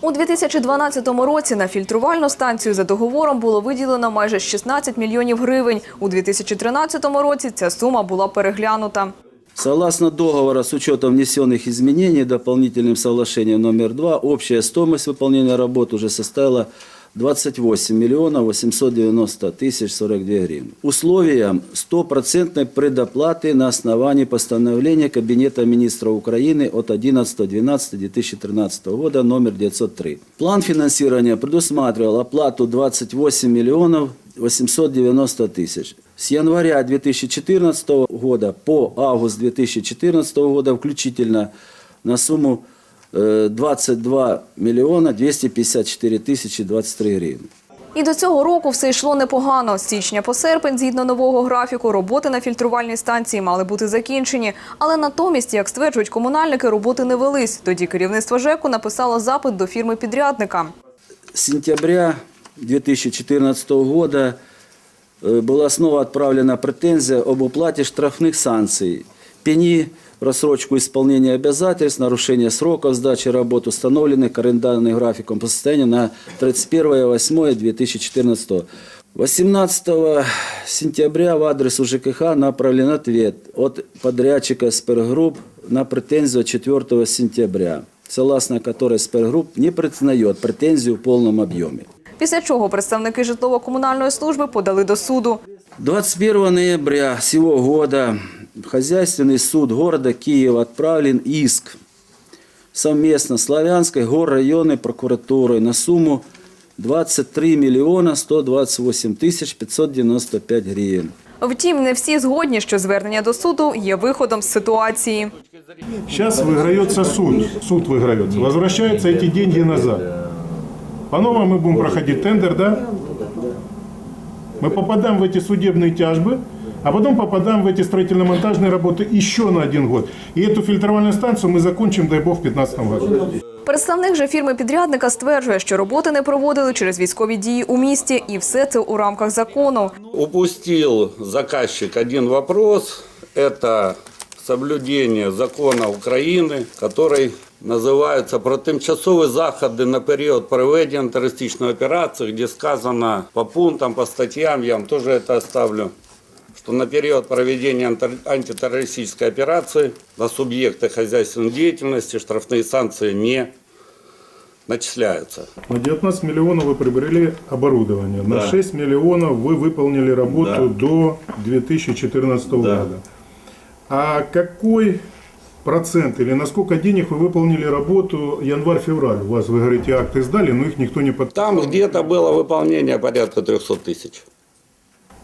У 2012 році на фільтрувальну станцію за договором було виділено майже 16 мільйонів гривень. У 2013 році ця сума була переглянута. Согласно договора с учетом внесенных изменений дополнительным соглашением номер 2, общая стоимость выполнения работ уже составила 28 миллионов 890 тысяч 42 гривны. Условием стопроцентной предоплаты на основании постановления Кабинета министра Украины от 11.12.2013 года номер 903. План финансирования предусматривал оплату 28 миллионов 890 тысяч. С января 2014 года по август 2014 года включительно на сумму э, 22 миллиона 254 тысячи 23 гривны. І до цього року все йшло непогано. З січня по серпень, згідно нового графіку, роботи на фільтрувальній станції мали бути закінчені. Але натомість, як стверджують комунальники, роботи не велись. Тоді керівництво ЖЕКу написало запит до фірми-підрядника. С сентября 2014 года э, была снова отправлена претензия об уплате штрафных санкций. Пени в рассрочку исполнения обязательств, нарушение сроков сдачи работ, установленных календарным графиком по состоянию на 31.08.2014. 18 сентября в адрес УЖКХ направлен ответ от подрядчика Спергрупп на претензию от 4 сентября, согласно которой Спергрупп не признает претензию в полном объеме. Після чого представники житлово-комунальної служби подали до суду. 21 ноября сего года в хозяйственный суд города Киева отправлен иск совместно Славянской горрайонной прокуратурой на сумму 23 миллиона 128 тысяч 595 гривен. Втім, не всі згодні, що звернення до суду є виходом з ситуації. Сейчас выиграется суд, суд выиграется, возвращаются эти деньги назад. По-новому мы будем проходить тендер, да? Мы попадаем в эти судебные тяжбы, а потом попадаем в эти строительно-монтажные работы еще на один год. И эту фильтровальную станцию мы закончим, дай бог, в 2015 году. Представник же фірми-підрядника стверджує, що роботи не проводили через військові дії у місті, і все це у рамках закону. Упустил заказчик один вопрос. Это соблюдение закона Украины, который называется про тимчасові заходи на період проведення терористичної операції, где сказано по пунктам, по статьям, я вам тоже это оставлю, Что на период проведения антитеррористической операции на субъекты хозяйственной деятельности штрафные санкции не начисляются. На 19 миллионов вы приобрели оборудование, на 6 миллионов вы выполнили работу до 2014 года. А какой процент или на сколько денег вы выполнили работу январь-февраль? У вас, вы говорите, акты сдали, но их никто не подписал. Там где-то было выполнение порядка 300 тысяч.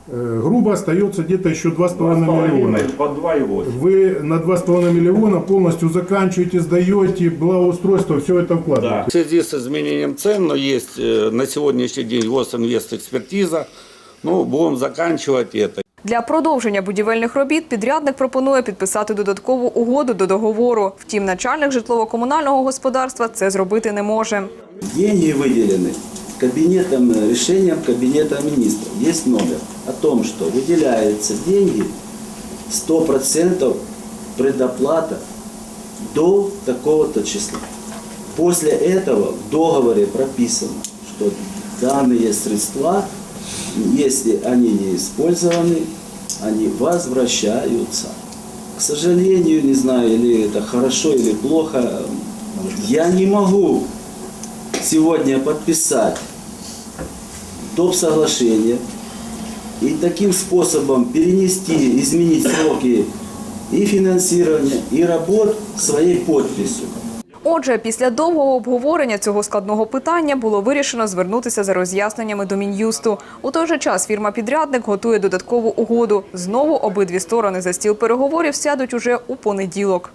Э, Грубо остается где-то еще 2,5 миллиона. По 2,8. Вы на 2,5 миллиона полностью заканчиваете, сдаете, благоустройство, все это вкладываете. В связи с изменением цен, но есть э, на сегодняшний день ВОЗ-инвест экспертиза, ну, будем заканчивать это. Для продовження будівельних робіт підрядник пропонує підписати додаткову угоду до договору. Втім, начальник житлово-комунального господарства це зробити не може. Деньги выделены Кабинетом, э, решением Кабинета министров. Есть номер о том, что выделяются деньги 100% предоплата до такого-то числа. После этого в договоре прописано, что данные средства, если они не использованы, они возвращаются. К сожалению, не знаю, или это хорошо или плохо, я не могу сегодня подписать доп. соглашение и таким способом перенести, изменить сроки и финансирования, и работ своей подписью. Отже, після довгого обговорення цього складного питання було вирішено звернутися за роз'ясненнями до мін'юсту. У той же час фірма-підрядник готує додаткову угоду. Знову обидві сторони за стіл переговорів сядуть уже у понеділок.